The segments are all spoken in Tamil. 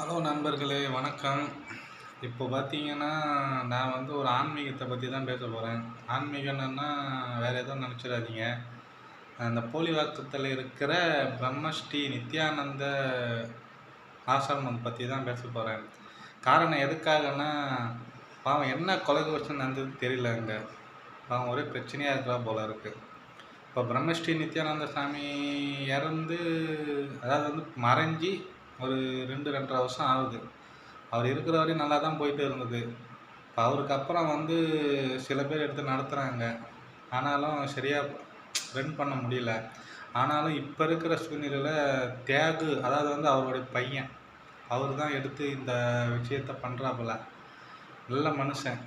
ஹலோ நண்பர்களே வணக்கம். இப்போ பார்த்தீங்கன்னா நான் வந்து ஒரு ஆன்மீகத்தை பற்றி தான் பேச போகிறேன் ஆன்மீகம்னா வேறு எதுவும் நினச்சிடாதீங்க. அந்த போலிவாக்கத்தில் இருக்கிற பிரம்மஸ்ரீ நித்யானந்த ஆசிரமம் பற்றி தான் பேச போகிறேன் காரணம் எதுக்காகன்னா பாவம் என்ன கொலை வருஷம் நடந்தது தெரியல அங்கே பாவம் ஒரே பிரச்சனையாக இருக்கிறா போல இருக்குது இப்போ பிரம்மஸ்ரீ நித்யானந்த சாமி இறந்து அதாவது வந்து மறைஞ்சி ஒரு ரெண்டு ரெண்டரை வருஷம் ஆகுது. அவர் இருக்கிற வரையும் நல்லா தான் போயிட்டு இருந்தது. இப்போ அவருக்கு அப்புறம் வந்து சில பேர் எடுத்து நடத்துகிறாங்க ஆனாலும் சரியாக ரன் பண்ண முடியல. ஆனாலும் இப்போ இருக்கிற சூழ்நிலையில் தியாகு அதாவது வந்து அவருடைய பையன் அவர் தான் எடுத்து இந்த விஷயத்த பண்ணுறாப்புல நல்ல மனுஷன்.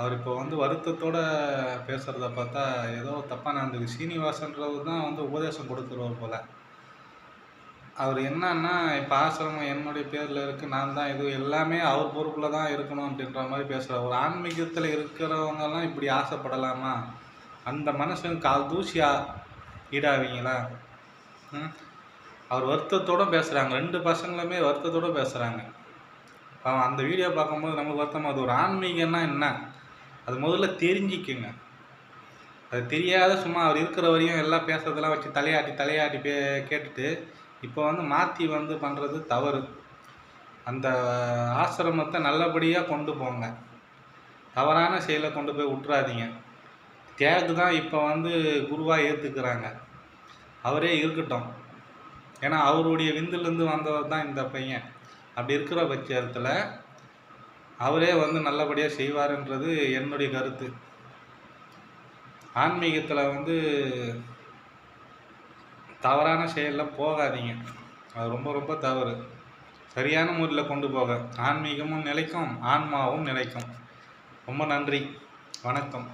அவர் இப்போ வந்து வருத்தத்தோட பேசுகிறத பார்த்தா ஏதோ தப்பாக நடந்தது. சீனிவாசன்றவர் தான் வந்து உபதேசம் கொடுக்குறவர் போல். அவர் என்னன்னா இப்போ ஆசிரமம் என்னுடைய பேரில் இருக்குது நான் தான் இது எல்லாமே அவர் பொறுப்பில் தான் இருக்கணும் அப்படின்ற மாதிரி பேசுகிறார் ஒரு ஆன்மீகத்தில் இருக்கிறவங்கெல்லாம் இப்படி ஆசைப்படலாமா? அந்த மனுஷன் கால் தூசியா ஈடாவீங்களா? ம்? அவர் வருத்தத்தோடு பேசுகிறாங்க ரெண்டு பசங்களுமே வருத்தத்தோடு பேசுகிறாங்க அவன் அந்த வீடியோ பார்க்கும்போது நம்மளுக்கு வருத்தம் அது ஒரு ஆன்மீகம்னா என்ன? அது முதல்ல தெரிஞ்சிக்குங்க. அது தெரியாத சும்மா அவர் இருக்கிற வரையும் எல்லாம் பேசுறதெல்லாம் வச்சு தலையாட்டி தலையாட்டி பே கேட்டுட்டு இப்போ வந்து மாற்றி வந்து பண்ணுறது தவறு. அந்த ஆசிரமத்தை நல்லபடியாக கொண்டு போங்க. தவறான செயலை கொண்டு போய் விட்றாதீங்க தியாகு தான் இப்போ வந்து குருவாக ஏற்றுக்கிறாங்க அவரே இருக்கட்டும். ஏன்னா அவருடைய விந்துலேருந்து வந்தவர் தான் இந்த பையன். அப்படி இருக்கிற பட்சத்தில் அவரே வந்து நல்லபடியாக செய்வாருன்றது என்னுடைய கருத்து. ஆன்மீகத்தில் வந்து தவறான செயலில் போகாதீங்க. அது ரொம்ப ரொம்ப தவறு. சரியான முறையில் கொண்டு போக. ஆன்மீகமும் நிலைக்கும் ஆன்மாவும் நிலைக்கும். ரொம்ப நன்றி. வணக்கம்.